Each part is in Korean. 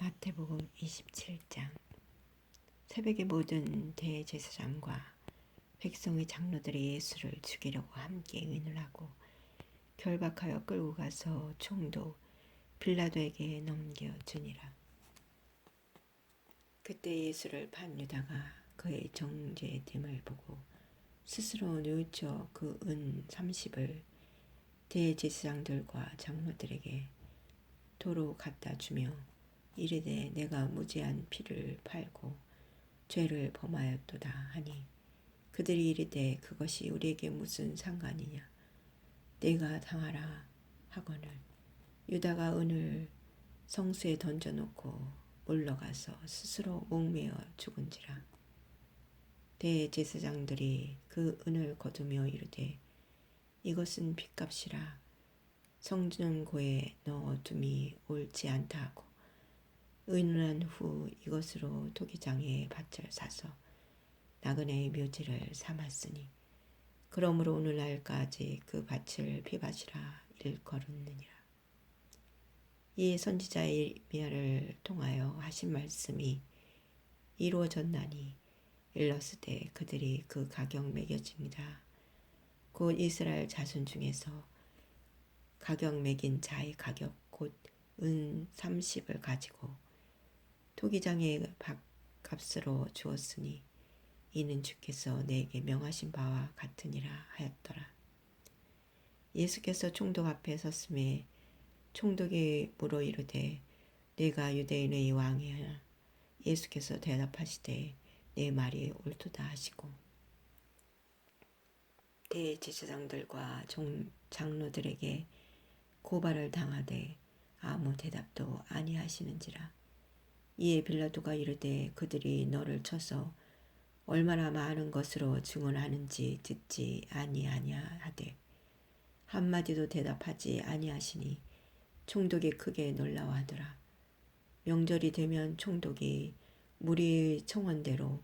마태복음 27장 새벽에 모든 대제사장과 백성의 장로들이 예수를 죽이려고 함께 의논을 하고 결박하여 끌고 가서 총독 빌라도에게 넘겨주니라. 그때 예수를 판 유다가 그의 정죄됨을 보고 스스로 뉘우쳐 그 은 30을 대제사장들과 장로들에게 도로 갖다 주며 이르되 내가 무죄한 피를 팔고 죄를 범하였도다 하니 그들이 이르되 그것이 우리에게 무슨 상관이냐? 내가 당하라 하거늘. 유다가 은을 성수에 던져놓고 물러가서 스스로 목매어 죽은지라. 대제사장들이 그 은을 거두며 이르되 이것은 빚값이라. 성전고에 넣어둠이 옳지 않다 하고 의논한 후 이것으로 토기장에 밭을 사서 나그네의 묘지를 삼았으니 그러므로 오늘날까지 그 밭을 비밭이라 일컬었느니라. 이 선지자 이미야를 통하여 하신 말씀이 이루어졌나니 일렀을 때 그들이 그 가격 매겨집니다. 곧 이스라엘 자손 중에서 가격 매긴 자의 가격 곧 은 30을 가지고 토기장의 값으로 주었으니 이는 주께서 내게 명하신 바와 같으니라 하였더라. 예수께서 총독 앞에 섰음에 총독이 물어 이르되 내가 유대인의 왕이야. 예수께서 대답하시되 내 말이 옳도다 하시고 대제사장들과 장로들에게 고발을 당하되 아무 대답도 아니하시는지라 이에 빌라도가 이르되 그들이 너를 쳐서 얼마나 많은 것으로 증언하는지 듣지 아니하냐 하되 한마디도 대답하지 아니하시니 총독이 크게 놀라워하더라. 명절이 되면 총독이 무리 청원대로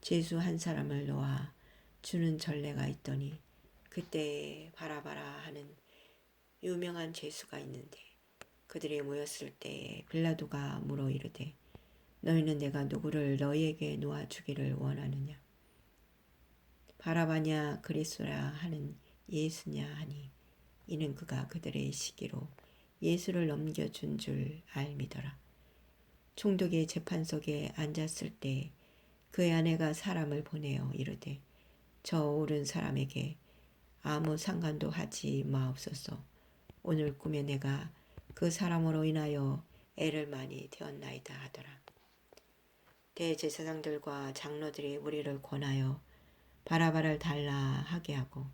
제수 한 사람을 놓아 주는 전례가 있더니 그때 바라바라 하는 유명한 제수가 있는데 그들이 모였을 때에 빌라도가 물어 이르되 너희는 내가 누구를 너희에게 놓아 주기를 원하느냐? 바라바냐 그리스라 하는 예수냐 하니 이는 그가 그들의 시기로 예수를 넘겨준 줄 알미더라. 총독이 재판석에 앉았을 때 그의 아내가 사람을 보내어 이르되 저 오른 사람에게 아무 상관도 하지 마옵소서. 오늘 꿈에 내가 그 사람으로 인하여 애를 많이 되었나이다 하더라. 대제사장들과 장로들이 우리를 권하여 바라바를 달라 하게 하고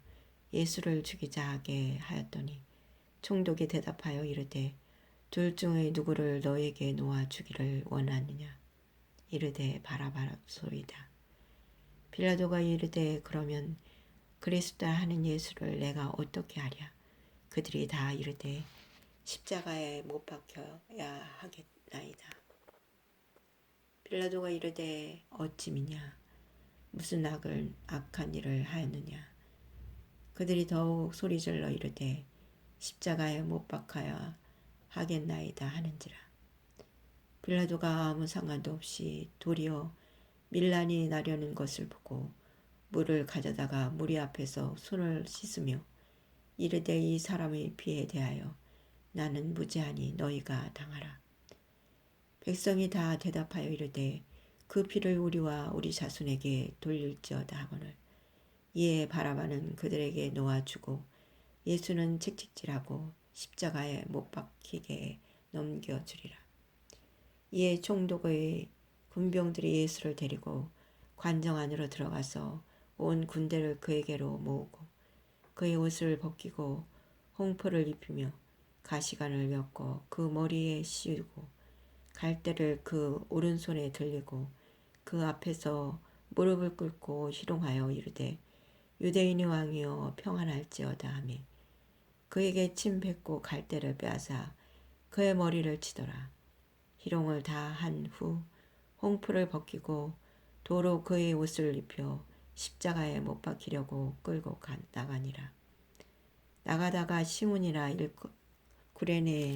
예수를 죽이자 하게 하였더니 총독이 대답하여 이르되 둘 중에 누구를 너에게 놓아 주기를 원하느냐 이르되 바라바소이다. 빌라도가 이르되 그러면 그리스도다 하는 예수를 내가 어떻게 하랴 그들이 다 이르되 십자가에 못 박혀야 하겠나이다. 빌라도가 이르되 어찌 미냐? 무슨 악을 악한 일을 하였느냐? 그들이 더욱 소리질러 이르되 십자가에 못 박아야 하겠나이다 하는지라. 빌라도가 아무 상관도 없이 도리어 밀란이 나려는 것을 보고 물을 가져다가 무리 앞에서 손을 씻으며 이르되 이 사람의 피에 대하여 나는 무죄하니 너희가 당하라. 백성이 다 대답하여 이르되 그 피를 우리와 우리 자손에게 돌릴지어다 하거늘 이에 바라바는 그들에게 놓아주고 예수는 책찍질하고 십자가에 못 박히게 넘겨주리라. 이에 총독의 군병들이 예수를 데리고 관정 안으로 들어가서 온 군대를 그에게로 모으고 그의 옷을 벗기고 홍포를 입히며 가시관을 엮어 그 머리에 씌우고 갈대를 그 오른손에 들리고 그 앞에서 무릎을 꿇고 희롱하여 이르되 유대인의 왕이여 평안할지어다 하며 그에게 침 뱉고 갈대를 빼앗아 그의 머리를 치더라. 희롱을 다 한 후 홍풀을 벗기고 도로 그의 옷을 입혀 십자가에 못 박히려고 끌고 가, 나가니라. 나가다가 시문이라 일 구레네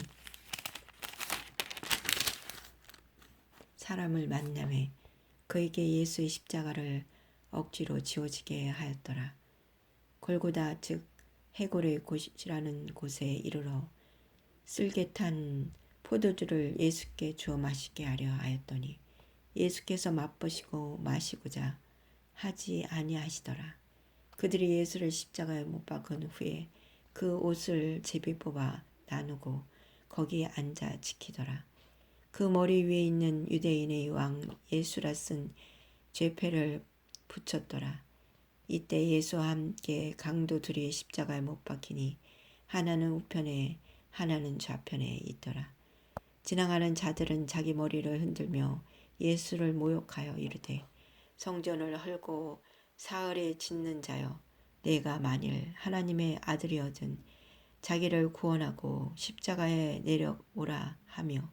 사람을 만남해 그에게 예수의 십자가를 억지로 지워지게 하였더라. 골고다 즉 해골의 곳이라는 곳에 이르러 쓸개 탄 포도주를 예수께 주어 마시게 하려 하였더니 예수께서 맛보시고 마시고자 하지 아니하시더라. 그들이 예수를 십자가에 못 박은 후에 그 옷을 제비 뽑아 나누고 거기에 앉아 지키더라. 그 머리 위에 있는 유대인의 왕 예수라 쓴 죄패를 붙였더라. 이때 예수와 함께 강도 둘이 십자가에 못 박히니 하나는 우편에 하나는 좌편에 있더라. 지나가는 자들은 자기 머리를 흔들며 예수를 모욕하여 이르되 성전을 헐고 사흘에 짓는 자여 내가 만일 하나님의 아들이어든 자기를 구원하고 십자가에 내려오라 하며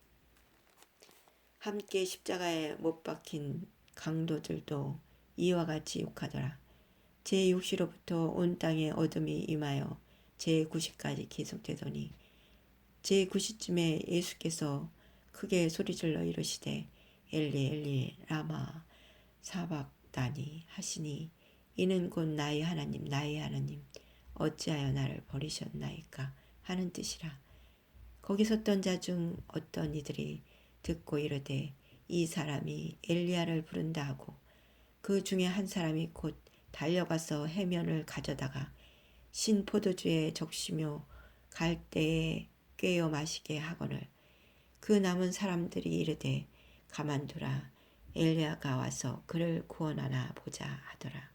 함께 십자가에 못 박힌 강도들도 이와 같이 욕하더라. 제6시로부터 온 땅에 어둠이 임하여 제9시까지 계속되더니 제9시쯤에 예수께서 크게 소리질러 이르시되 엘리 엘리 라마 사박다니 하시니 이는 곧 나의 하나님 나의 하나님 어찌하여 나를 버리셨나이까 하는 뜻이라 거기 섰던 자 중 어떤 이들이 듣고 이르되 이 사람이 엘리야를 부른다 하고 그 중에 한 사람이 곧 달려가서 해면을 가져다가 신 포도주에 적시며 갈대에 꿰어 마시게 하거늘 그 남은 사람들이 이르되 가만두라 엘리야가 와서 그를 구원하나 보자 하더라.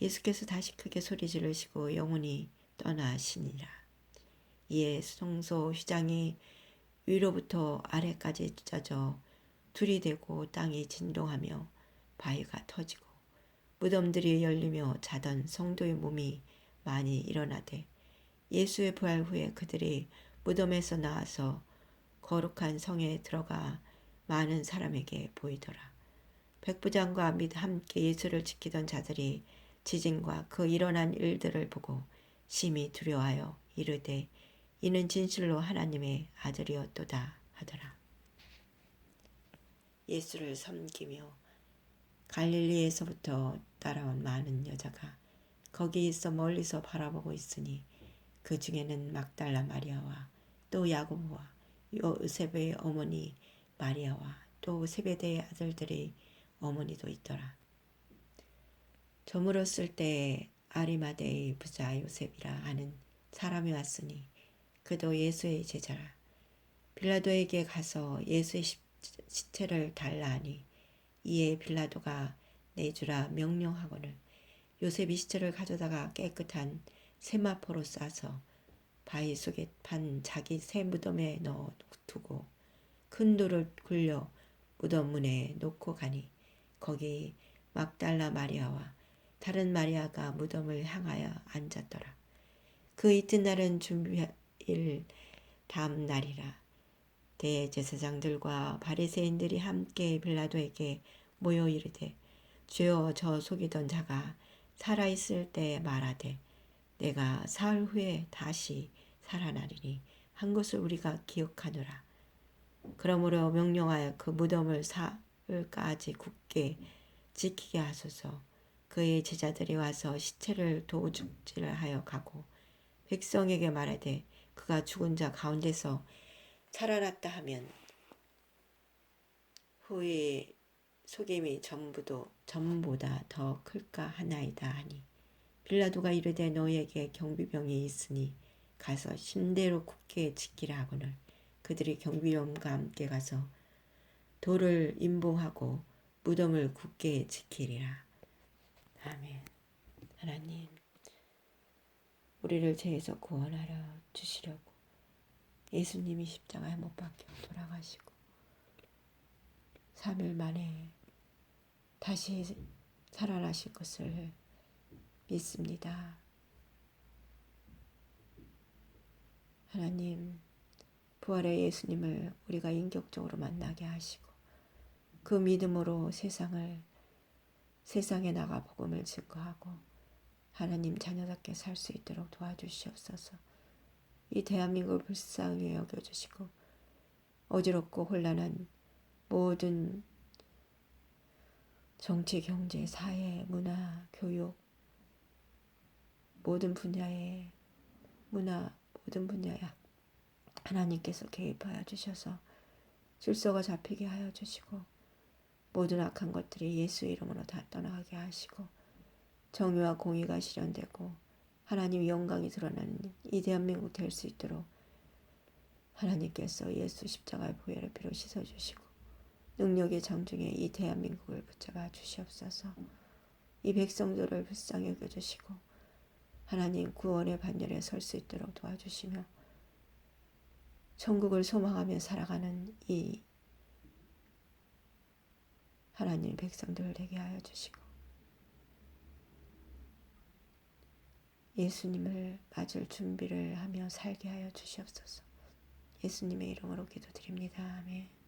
예수께서 다시 크게 소리 지르시고 영혼이 떠나시니라. 이에 성소 휘장이 위로부터 아래까지 찢어져 둘이 되고 땅이 진동하며 바위가 터지고 무덤들이 열리며 자던 성도의 몸이 많이 일어나되 예수의 부활 후에 그들이 무덤에서 나와서 거룩한 성에 들어가 많은 사람에게 보이더라. 백부장과 및 함께 예수를 지키던 자들이 지진과 그 일어난 일들을 보고 심히 두려워하여 이르되 이는 진실로 하나님의 아들이었도다 하더라. 예수를 섬기며 갈릴리에서부터 따라온 많은 여자가 거기 있어 멀리서 바라보고 있으니 그 중에는 막달라 마리아와 또 야고보와 요셉의 어머니 마리아와 또 세베대의 아들들의 어머니도 있더라. 저물었을 때 아리마대의 부자 요셉이라 하는 사람이 왔으니 그도 예수의 제자라. 빌라도에게 가서 예수의 시체를 달라 하니 이에 빌라도가 내주라 명령하거늘 요셉이 시체를 가져다가 깨끗한 세마포로 싸서 바위 속에 판 자기 새 무덤에 넣어 두고 큰 돌을 굴려 무덤 문에 놓고 가니 거기 막달라 마리아와 다른 마리아가 무덤을 향하여 앉았더라. 그 이튿날은 준비 일 다음 날이라. 대제사장들과 바리새인들이 함께 빌라도에게 모여 이르되 주여 저 속이던 자가 살아 있을 때 말하되 내가 사흘 후에 다시 살아나리니 한 것을 우리가 기억하노라. 그러므로 명령하여 그 무덤을 사흘까지 굳게 지키게 하소서. 그의 제자들이 와서 시체를 도둑질하여 가고 백성에게 말하되 그가 죽은 자 가운데서 살아났다 하면 후에 속임이 전부도 전보다 더 클까 하나이다 하니 빌라도가 이르되 너희에게 경비병이 있으니 가서 신대로 굳게 지키라 하거늘 그들이 경비병과 함께 가서 돌을 임봉하고 무덤을 굳게 지키리라. 아멘. 하나님, 우리를 죄에서 구원하려 주시려고 예수님이 십자가에 못 박혀 돌아가시고 3일 만에 다시 살아나실 것을 믿습니다. 하나님, 부활의 예수님을 우리가 인격적으로 만나게 하시고 그 믿음으로 세상을 세상에 나가 복음을 증거하고 하나님 자녀답게 살 수 있도록 도와주시옵소서. 이 대한민국을 불쌍히 여겨주시고 어지럽고 혼란한 모든 정치, 경제, 사회, 문화, 교육 모든 분야의 문화 모든 분야에 하나님께서 개입하여 주셔서 질서가 잡히게 하여 주시고 모든 악한 것들이 예수 이름으로 다 떠나가게 하시고 정의와 공의가 실현되고 하나님 영광이 드러나는 이 대한민국 될 수 있도록 하나님께서 예수 십자가의 보혈의 피로 씻어주시고 능력의 장중에 이 대한민국을 붙잡아 주시옵소서. 이 백성들을 불쌍히 여겨주시고 하나님 구원의 반열에 설 수 있도록 도와주시며 천국을 소망하며 살아가는 이 하나님 백성들 되게 하여 주시고 예수님을 맞을 준비를 하며 살게 하여 주시옵소서. 예수님의 이름으로 기도드립니다. 아멘.